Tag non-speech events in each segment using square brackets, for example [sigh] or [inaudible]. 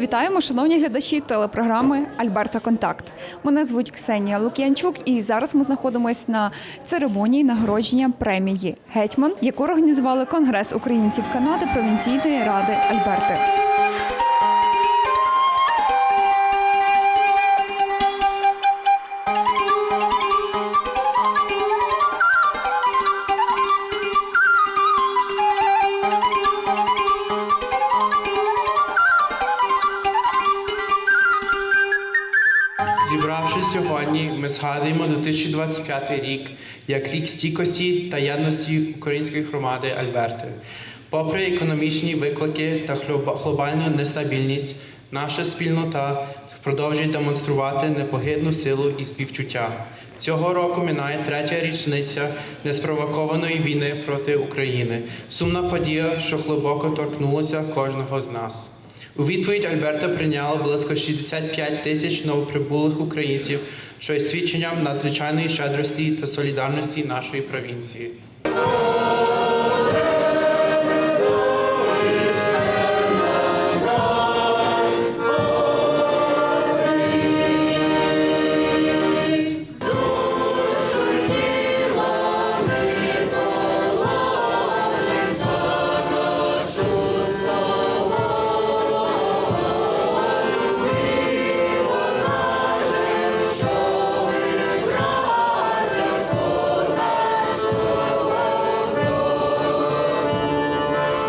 Вітаємо, шановні глядачі телепрограми Альберта Контакт. Мене звуть Ксенія Лук'янчук, і зараз ми знаходимося на церемонії нагородження премії Гетьман, яку організували Конгрес українців Канади провінційної ради Альберти. Ми згадуємо 2025 рік як рік стійкості та єдності української громади Альберти. Попри економічні виклики та глобальну нестабільність, наша спільнота продовжує демонструвати непогидну силу і співчуття. Цього року минає третя річниця неспровокованої війни проти України. Сумна подія, що глибоко торкнулася кожного з нас. У відповідь Альберта прийняла близько 65 тисяч новоприбулих українців, що є свідченням надзвичайної щедрості та солідарності нашої провінції.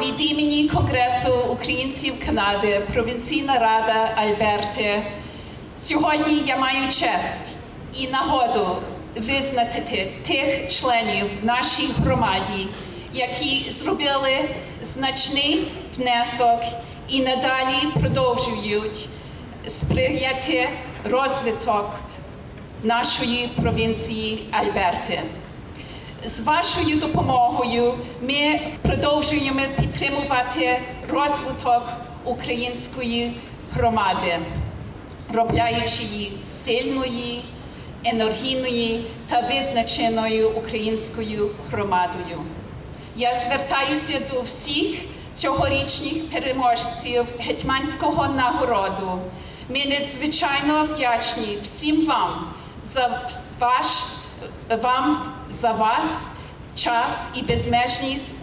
Від імені Конгресу українців Канади, провінційна рада Альберти. Сьогодні я маю честь і нагоду визнати тих членів нашій громаді, які зробили значний внесок і надалі продовжують сприяти розвиток нашої провінції Альберти. З вашою допомогою ми продовжуємо підтримувати розвиток української громади, робляючи її сильною, енергійною та визначеною українською громадою. Я звертаюся до всіх цьогорічних переможців гетьманського нагороду. Ми надзвичайно вдячні всім вам за ваш вам за вас час і безмежність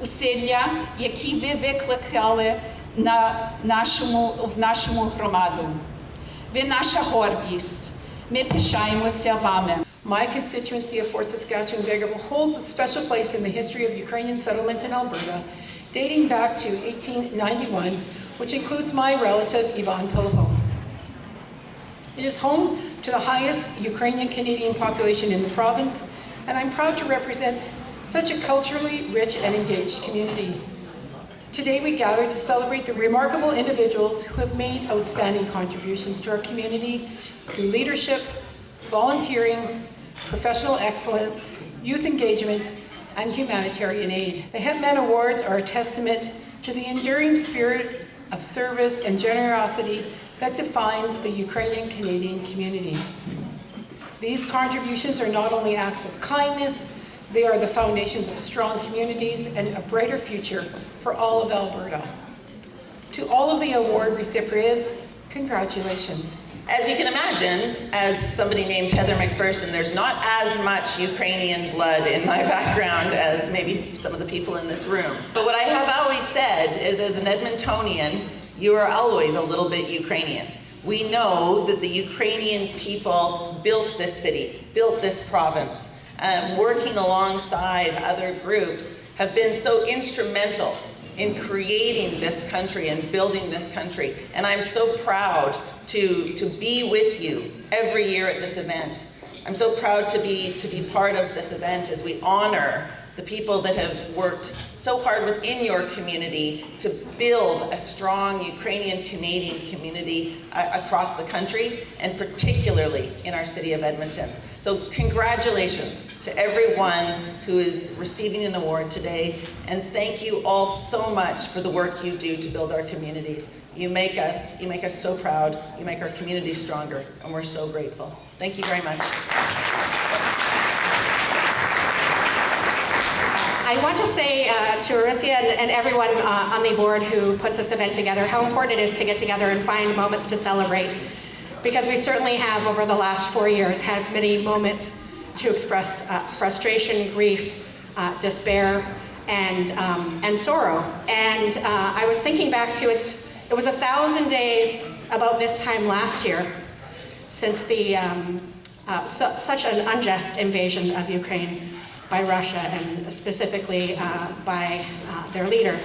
усилля, які ви викликали на нашому, в нашому громаду. Ви наша гордість. Ми пишаємося вами. My constituency of Fort Saskatchewan Vegreville holds a special place in the history of Ukrainian settlement in Alberta, dating back to 1891, which includes my relative Ivan Pilipo. It is home to the highest Ukrainian Canadian population in the province, and I'm proud to represent such a culturally rich and engaged community. Today we gather to celebrate the remarkable individuals who have made outstanding contributions to our community through leadership, volunteering, professional excellence, youth engagement, and humanitarian aid. The Hetman Awards are a testament to the enduring spirit of service and generosity that defines the Ukrainian Canadian community. These contributions are not only acts of kindness, they are the foundations of strong communities and a brighter future for all of Alberta. To all of the award recipients, congratulations. As you can imagine, as somebody named Heather McPherson, there's not as much Ukrainian blood in my [laughs] background as maybe some of the people in this room. But what I have always said is, as an Edmontonian, you are always a little bit Ukrainian. We know that the Ukrainian people built this city, built this province, um, working alongside other groups, have been so instrumental in creating this country and building this country. And I'm so proud to, to be with you every year at this event. I'm so proud to be, to be part of this event as we honor the people that have worked so hard within your community to build a strong Ukrainian Canadian community uh, across the country and particularly in our city of Edmonton. So, congratulations to everyone who is receiving an award today, and thank you all so much for the work you do to build our communities. You make us, you make us so proud. You make our community stronger, and we're so grateful. Thank you very much. I want to say uh, to Arisia and, and everyone uh, on the board who puts this event together how important it is to get together and find moments to celebrate. Because we certainly have, over the last four years, had many moments to express uh, frustration, grief, uh, despair, and, um, and sorrow. And uh, I was thinking back to it's, it was a thousand days about this time last year since the, um, uh, su- such an unjust invasion of Ukraine by Russia and specifically uh, by uh, their leader.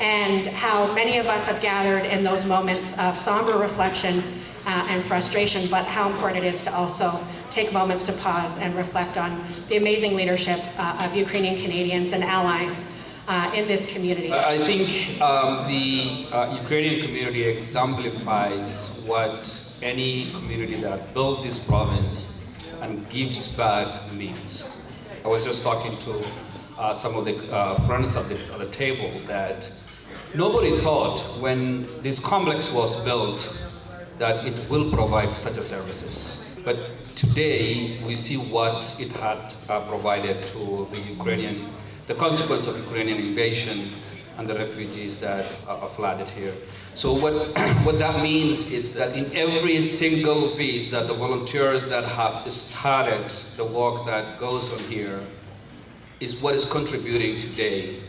And how many of us have gathered in those moments of somber reflection uh, and frustration, but how important it is to also take moments to pause and reflect on the amazing leadership uh, of Ukrainian Canadians and allies uh, in this community. I think um, the uh, Ukrainian community exemplifies what any community that built this province and gives back means. I was just talking to uh, some of the uh, friends at the, at the table that nobody thought when this complex was built that it will provide such a services. But today we see what it had uh, provided to the Ukrainian, the consequence of Ukrainian invasion and the refugees that are flooded here. So what, [clears throat] what that means is that in every single piece that the volunteers that have started the work that goes on here is what is contributing today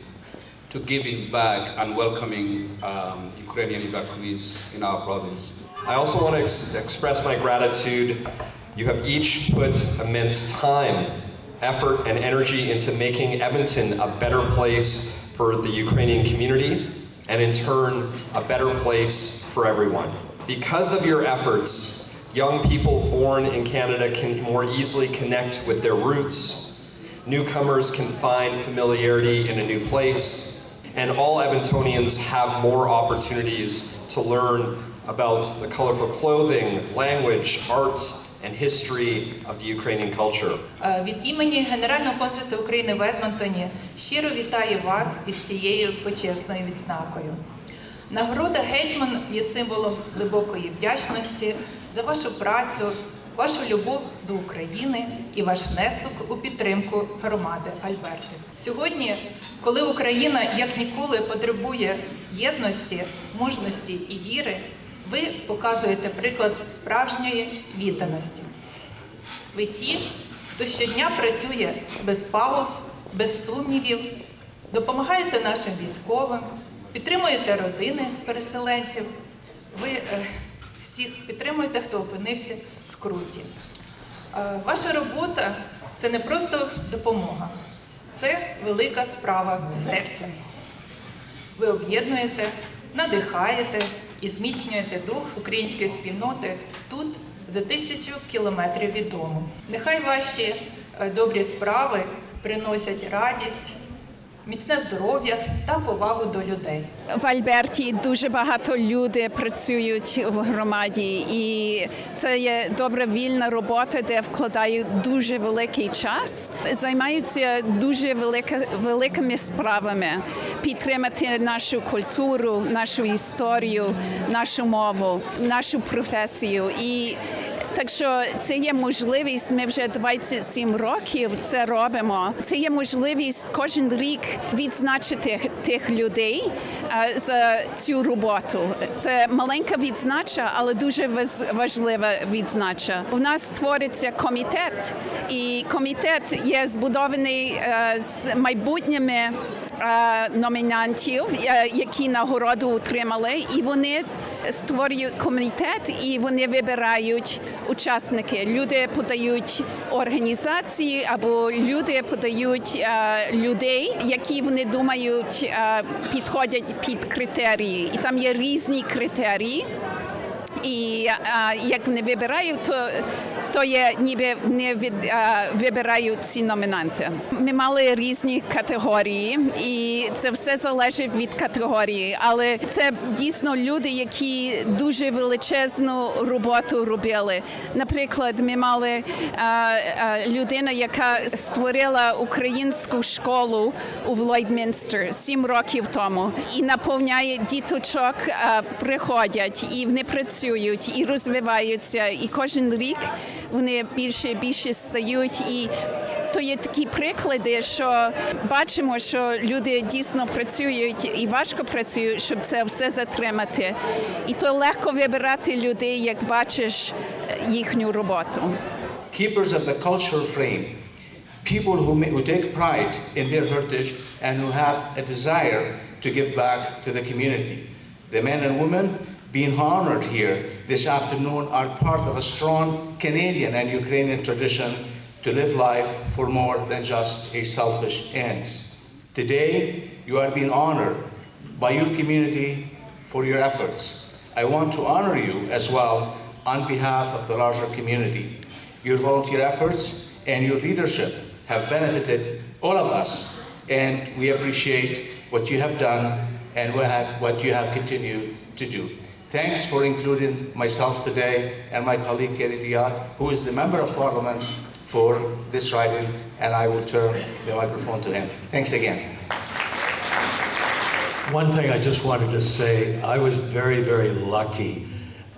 to giving back and welcoming um, Ukrainian evacuees in our province. I also want to ex- express my gratitude. You have each put immense time, effort, and energy into making Edmonton a better place for the Ukrainian community, and in turn, a better place for everyone. Because of your efforts, young people born in Canada can more easily connect with their roots. Newcomers can find familiarity in a new place, and all Edmontonians have more opportunities to learn about the colorful clothing, language, art, and history of the Ukrainian culture. Е, Від імені Генерального консульства України в Едмонтоні щиро вітаю вас із цією почесною відзнакою. Нагорода Гетьман є символом глибокої вдячності за вашу працю, вашу любов до України і ваш внесок у підтримку громади Альберти. Сьогодні, коли Україна як ніколи потребує єдності, мужності і віри, ви показуєте приклад справжньої відданості. Ви ті, хто щодня працює без пауз, без сумнівів, допомагаєте нашим військовим, підтримуєте родини переселенців. Ви е, всіх підтримуєте, хто опинився в скруті. Е, ваша робота це не просто допомога, це велика справа серця. Ви об'єднуєте, надихаєте і зміцнюєте дух української спільноти тут, за тисячу кілометрів від дому. Нехай ваші е, добрі справи приносять радість, міцне здоров'я та повагу до людей. В Альберті дуже багато людей працюють в громаді, і це є добра вільна робота, де вкладають дуже великий час. Займаються дуже велика, великими справами підтримати нашу культуру, нашу історію, нашу мову, нашу професію. І так що це є можливість. Ми вже 27 років це робимо. Це є можливість кожен рік відзначити тих людей е, за цю роботу. Це маленька відзнача, але дуже важлива відзнача. У нас створиться комітет, і комітет є збудований е, з майбутніми е, номінантів, які нагороду отримали, і вони створюють комітет, і вони вибирають учасники. Люди подають організації або люди подають е, людей, які вони думають е, підходять під критерії. І там є різні критерії. І а, як вони вибирають, то, то є ніби не від, а, вибирають ці номінанти. Ми мали різні категорії, і це все залежить від категорії. Але це дійсно люди, які дуже величезну роботу робили. Наприклад, ми мали а, а, людина, яка створила українську школу у Влойдмінстер сім років тому і наповняє діточок, а, приходять і вони працюють і розвиваються. І кожен рік вони більше і більше стають. І то є такі приклади, що бачимо, що люди дійсно працюють і важко працюють, щоб це все затримати. І то легко вибирати людей, як бачиш їхню роботу. keepers of the cultural frame, people who, who take pride in their heritage and who have a desire to give back to the community. The men and women being honored here this afternoon are part of a strong Canadian and Ukrainian tradition to live life for more than just a selfish ends. Today, you are being honored by your community for your efforts. I want to honor you as well on behalf of the larger community. Your volunteer efforts and your leadership have benefited all of us, and we appreciate what you have done and what what you have continued to do. Thanks for including myself today and my colleague Gary Diat, who is the Member of Parliament for this riding, and I will turn the microphone to him. Thanks again. One thing I just wanted to say, I was very, very lucky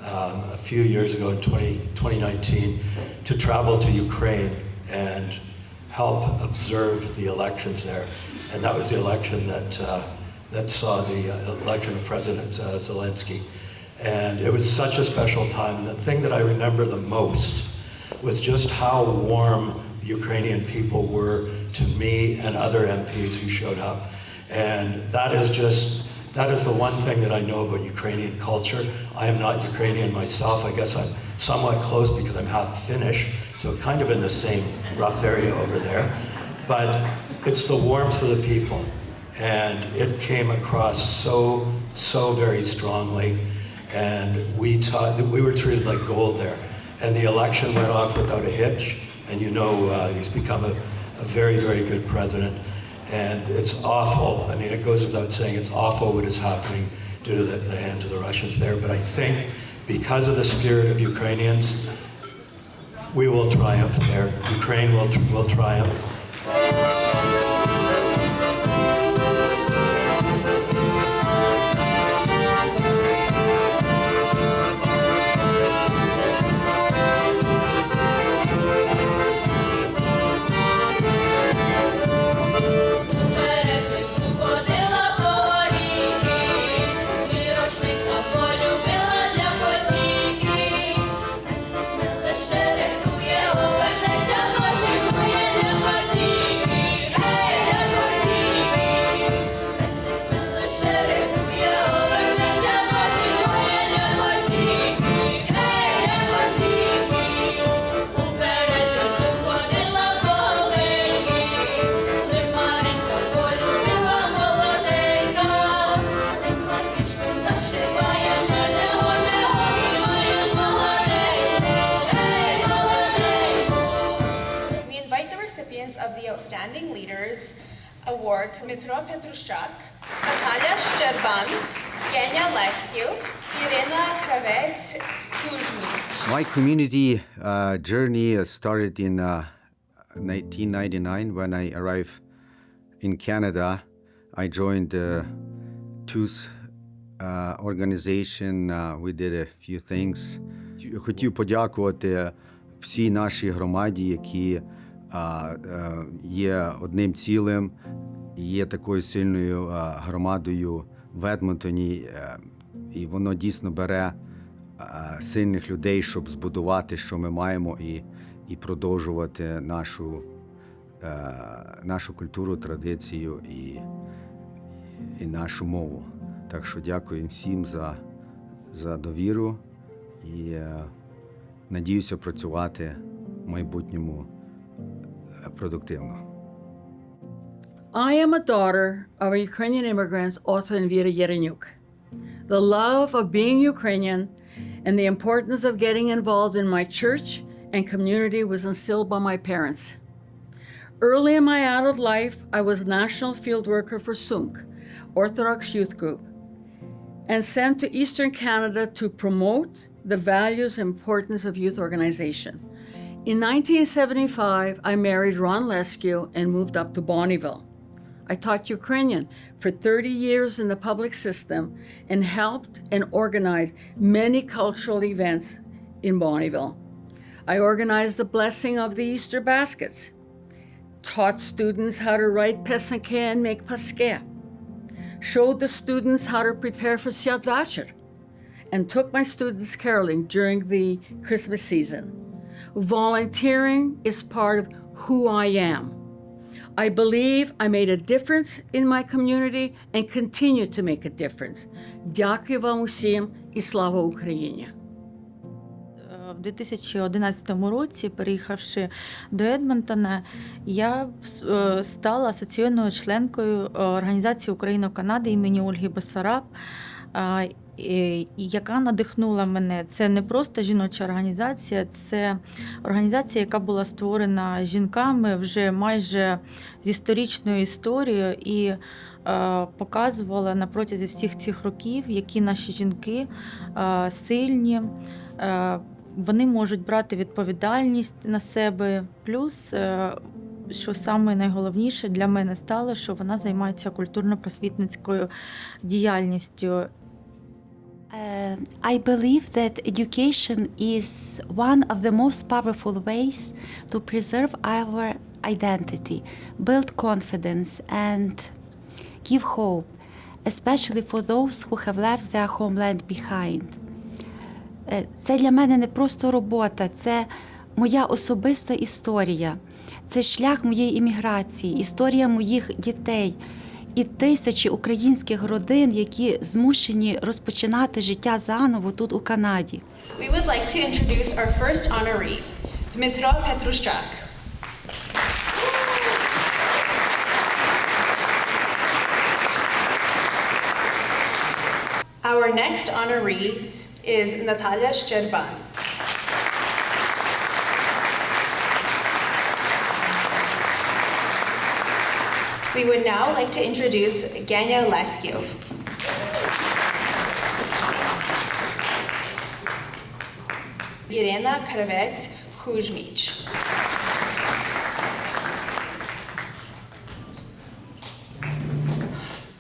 um, a few years ago in 20, 2019 to travel to Ukraine and help observe the elections there. And that was the election that, uh, that saw the uh, election of President uh, Zelensky. And it was such a special time. And the thing that I remember the most was just how warm the Ukrainian people were to me and other MPs who showed up. And that is just, that is the one thing that I know about Ukrainian culture. I am not Ukrainian myself. I guess I'm somewhat close because I'm half Finnish, so kind of in the same rough area over there. But it's the warmth of the people. And it came across so, so very strongly. And we, taught, we were treated like gold there. And the election went off without a hitch. And you know, uh, he's become a, a very, very good president. And it's awful. I mean, it goes without saying, it's awful what is happening due to the, the hands of the Russians there. But I think because of the spirit of Ukrainians, we will triumph there. Ukraine will, will triumph. community uh, journey started in uh, 1999 when I arrived in Canada. I joined the TUS uh, organization. Uh, we did a few things. Хотів подякувати всій нашій громаді, які а, е, є одним цілим, і є такою сильною а, громадою в Едмонтоні. е, І воно дійсно бере е, Сильних людей, щоб збудувати, що ми маємо, і, і продовжувати нашу, е, нашу культуру, традицію і, і нашу мову. Так що дякую всім за, за довіру і е, надіюся працювати в майбутньому е, продуктивно. I am a daughter of Ukrainian immigrants, Otto and Vita Yerenyuk. The love of being Ukrainian and the importance of getting involved in my church and community was instilled by my parents. Early in my adult life, I was national field worker for SUMC, Orthodox Youth Group, and sent to Eastern Canada to promote the values and importance of youth organization. In 1975, I married Ron Lescu and moved up to Bonneville. I taught Ukrainian for 30 years in the public system and helped and organized many cultural events in Bonneville. I organized the blessing of the Easter baskets, taught students how to write pesanke and make paske, showed the students how to prepare for Siat Vacher, and took my students caroling during the Christmas season. Volunteering is part of who I am. I believe I made a difference in my community and continue to make a difference. Дякую вам усім і слава Україні! В 2011 році, переїхавши до Едмонтона, я е, стала асоційною членкою е, організації Україно-Канади імені Ольги Бесараб, е, яка надихнула мене. Це не просто жіноча організація, це організація, яка була створена жінками вже майже з історичною історією і е, показувала на протязі всіх цих років, які наші жінки е, сильні. е, вони можуть брати відповідальність на себе. Плюс, що саме найголовніше для мене стало, що вона займається культурно-просвітницькою діяльністю. Uh, I believe that education is one of the most powerful ways to preserve our identity, build confidence, and give hope, especially for those who have left their homeland behind. Е, Це для мене не просто робота, це моя особиста історія, це шлях моєї імміграції, історія моїх дітей і тисячі українських родин, які змушені розпочинати життя заново тут у Канаді. We would like to introduce our first honoree, Dmitro Petrushchak. Our next honoree is Natalia Shcherban. We would now like to introduce Ganya Leskiev. Irena Kravets Hujmic.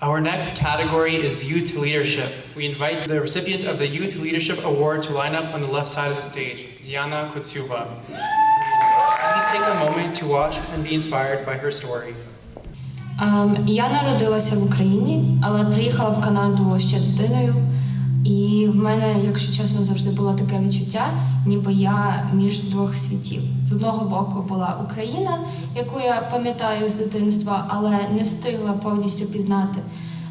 Our next category is youth leadership. We invite the recipient of the Youth Leadership Award to line up on the left side of the stage, Diana Kotsuva. Please take a moment to watch and be inspired by her story. Ем, Я народилася в Україні, але приїхала в Канаду ще дитиною. І в мене, якщо чесно, завжди було таке відчуття, ніби я між двох світів. З одного боку була Україна, яку я пам'ятаю з дитинства, але не встигла повністю пізнати.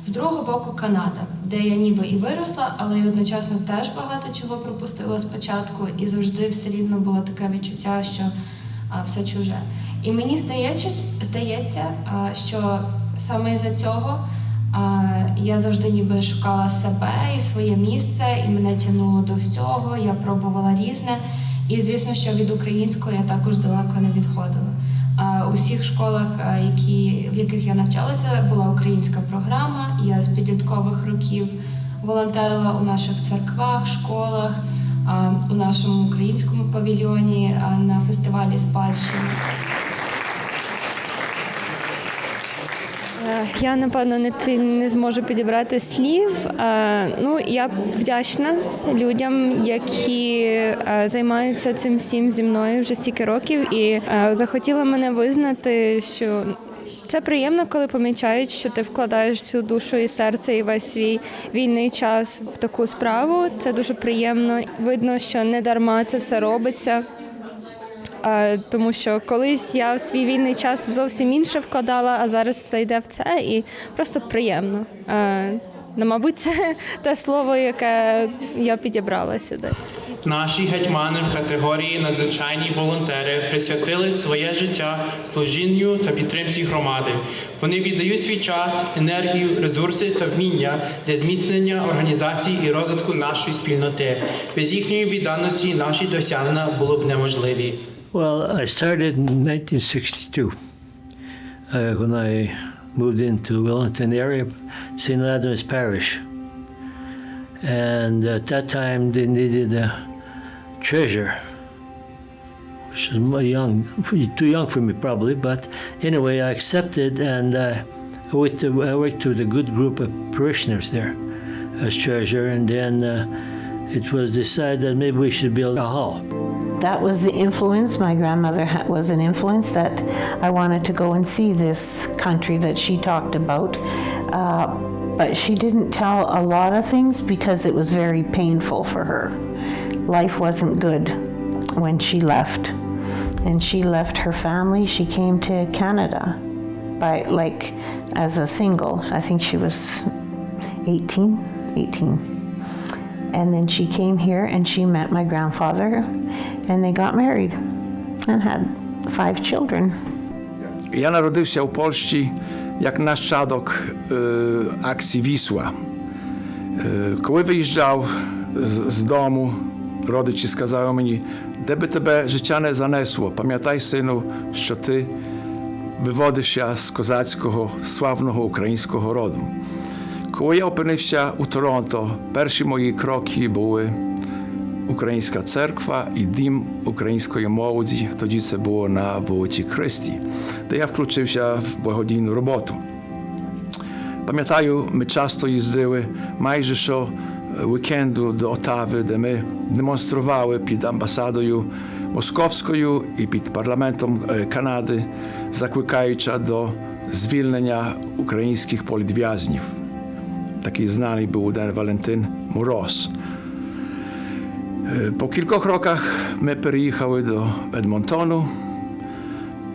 З другого боку Канада, де я ніби і виросла, але й одночасно теж багато чого пропустила спочатку, і завжди все рівно було таке відчуття, що все чуже. І мені здається, здається, що саме із-за цього я завжди ніби шукала себе і своє місце, і мене тягнуло до всього. Я пробувала різне. І звісно, що від українського я також далеко не відходила. У всіх школах, які, в яких я навчалася, була українська програма. Я з підліткових років волонтерила у наших церквах, школах, у нашому українському павільйоні на фестивалі спадщини. Е, Я напевно не не зможу підібрати слів. Е, Ну я вдячна людям, які е, займаються цим всім зі мною вже стільки років, і е, захотіла мене визнати, що. Це приємно, коли помічають, що ти вкладаєш всю душу і серце і весь свій вільний час в таку справу. Це дуже приємно. Видно, що не дарма це все робиться. Е, Тому що колись я в свій вільний час зовсім інше вкладала, а зараз все йде в це і просто приємно. Е, Ну, мабуть, це те слово, яке я підібрала сюди. Наші гетьмани в категорії надзвичайні волонтери присвятили своє життя служінню та підтримці громади. Вони віддають свій час, енергію, ресурси та вміння для зміцнення організації і розвитку нашої спільноти. Без їхньої відданості наші досягнення було б неможливі. Well, I started in 1962 uh, when I moved into Wellington area, St. Adam's Parish. And at that time, they needed a treasurer, which my young, too young for me probably, but anyway, I accepted and uh, I, worked, I worked with a good group of parishioners there as treasurer, and then uh, it was decided that maybe we should build a hall. That was the influence. My grandmother was an influence that I wanted to go and see this country that she talked about. Uh, but she didn't tell a lot of things because it was very painful for her. Life wasn't good when she left. And she left her family. She came to Canada by like as a single. I think she was 18, 18. And then she came here and she met my grandfather and they got married and had five children. Я народився в Польщі як нащадок е, акції Вісла. Е, коли виїжджав з, з дому, родичі сказали мені, де би тебе життя не занесло, пам'ятай, сину, що ти виводишся з козацького славного українського роду. Коли я опинився у Торонто, перші мої кроки були Українська церква і дім української молоді. Тоді це було на вулиці Кристі, де я включився в благодійну роботу. Пам'ятаю, ми часто їздили майже що вікенду до Отави, де ми демонстрували під амбасадою Московською і під парламентом е, Канади, закликаючи до звільнення українських політв'язнів. Такий знаний був один Валентин Мороз. Е, По кількох роках ми переїхали до Едмонтону.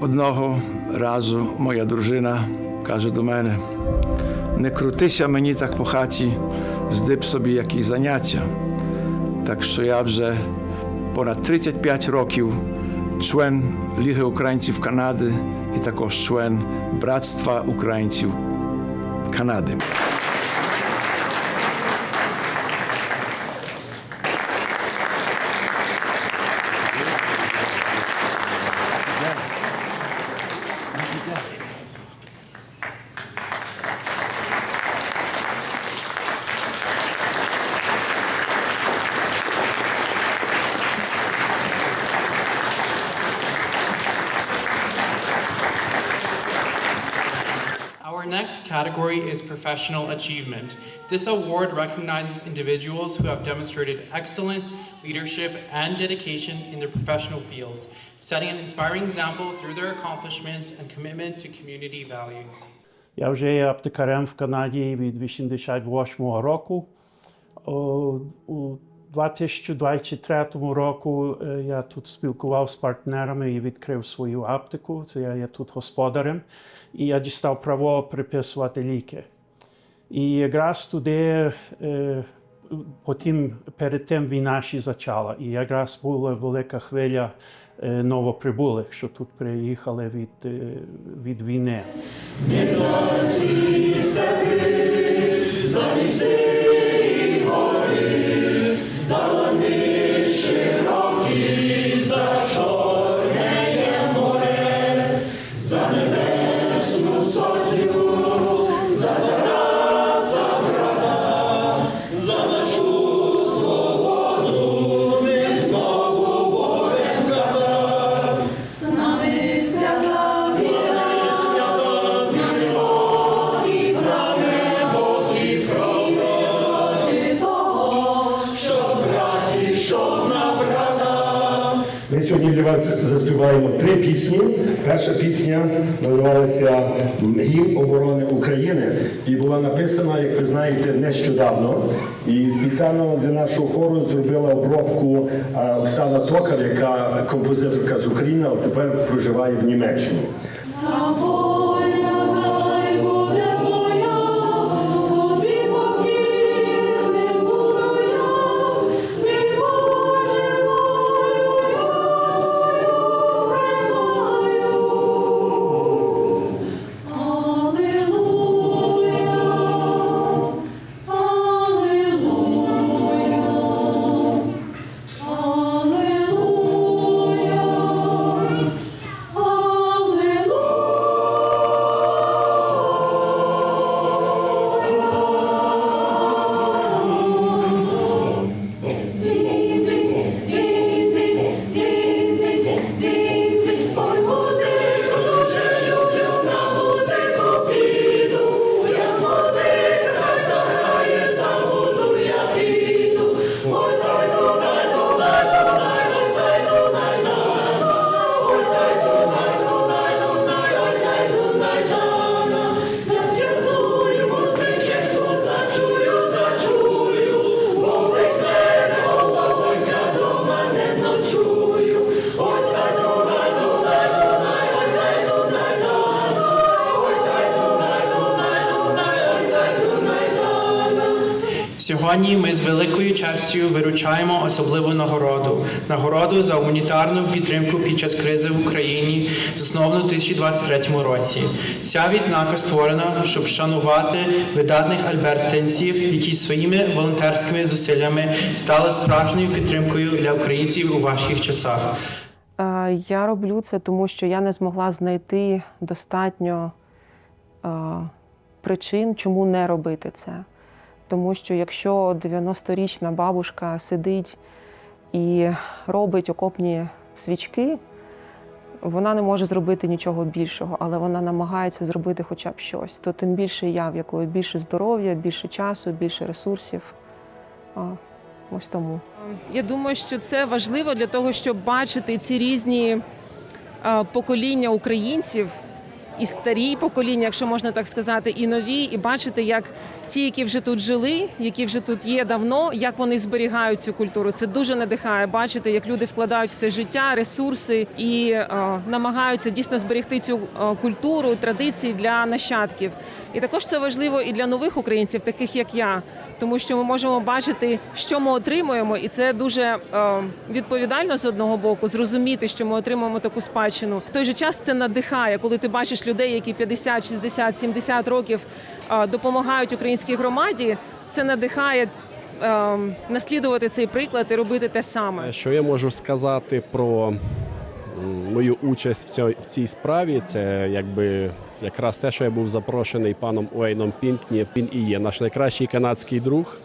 Одного разу моя дружина каже до мене: не крутися мені так по хаті, здиб собі якісь заняття. Так що я вже понад 35 років член Ліги українців Канади і також член Братства українців Канади. professional achievement. This award recognizes individuals who have demonstrated excellence, leadership, and dedication in their professional fields, setting an inspiring example through their accomplishments and commitment to community values. Я вже є аптекарем в Канаді від 88 року. О, У 2023 року е, я тут спілкував з партнерами і відкрив свою аптеку. Це я є тут господарем. І я дістав право приписувати ліки. І якраз туди е, потім перед тим війна ще почала. І якраз була велика хвиля е, новоприбулих, що тут приїхали від, е, від війни. Ми вас заспіваємо три пісні. Перша пісня називалася Гімн оборони України і була написана, як ви знаєте, нещодавно. І спеціально для нашого хору зробила обробку Оксана Токар, яка композиторка з України, але тепер проживає в Німеччині. Сьогодні ми з великою честю виручаємо особливу нагороду нагороду за гуманітарну підтримку під час кризи в Україні, засновано у 2023 році. Ця відзнака створена, щоб шанувати видатних альбертинців, які своїми волонтерськими зусиллями стали справжньою підтримкою для українців у важких часах. Я роблю це, тому що я не змогла знайти достатньо причин, чому не робити це. Тому що якщо 90-річна бабушка сидить і робить окопні свічки, вона не може зробити нічого більшого, але вона намагається зробити хоча б щось. То тим більше я, в якої більше здоров'я, більше часу, більше ресурсів. Ось тому. Я думаю, що це важливо для того, щоб бачити ці різні покоління українців, і старі покоління, якщо можна так сказати, і нові, і бачити, як ті, які вже тут жили, які вже тут є давно, як вони зберігають цю культуру. Це дуже надихає бачити, як люди вкладають в це життя, ресурси і е, намагаються дійсно зберегти цю е, культуру, традиції для нащадків. І також це важливо і для нових українців, таких як я, тому що ми можемо бачити, що ми отримуємо, і це дуже е, відповідально з одного боку, зрозуміти, що ми отримуємо таку спадщину. В той же час це надихає, коли ти бачиш людей, які 50, 60, 70 років е, допомагають українській громаді. Це надихає е, наслідувати цей приклад і робити те саме. Що я можу сказати про мою участь в цій справі? Це якби якраз те, що я був запрошений паном Уейном Пінкні. Він і є наш найкращий канадський друг,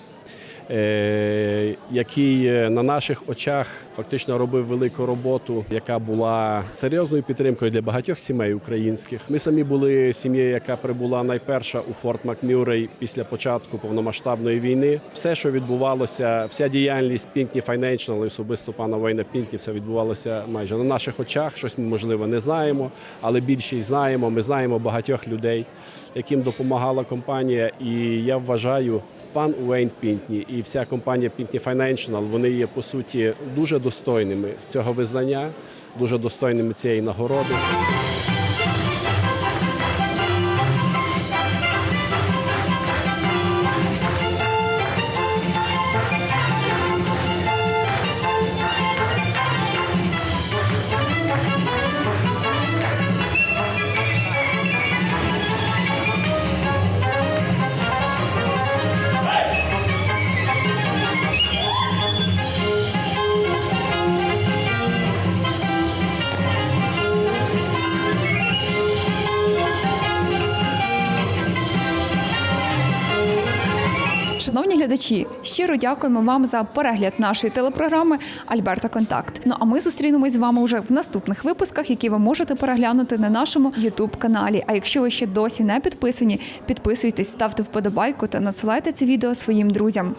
який е, на наших очах фактично робив велику роботу, яка була серйозною підтримкою для багатьох сімей українських. Ми самі були сім'єю, яка прибула найперша у Форт Макмюррей після початку повномасштабної війни. Все, що відбувалося, вся діяльність Пінкні Financial, особисто пана Война Пінкні, все відбувалося майже на наших очах. Щось ми можливо не знаємо, але більшість знаємо. Ми знаємо багатьох людей, яким допомагала компанія. І я вважаю, пан Уейн Пінтні і вся компанія Пінтні Financial, вони є по суті дуже достойними цього визнання, дуже достойними цієї нагороди. Шановні глядачі, щиро дякуємо вам за перегляд нашої телепрограми Альберта Контакт. Ну а ми зустрінемось з вами вже в наступних випусках, які ви можете переглянути на нашому youtube каналі. А якщо ви ще досі не підписані, підписуйтесь, ставте вподобайку та надсилайте це відео своїм друзям.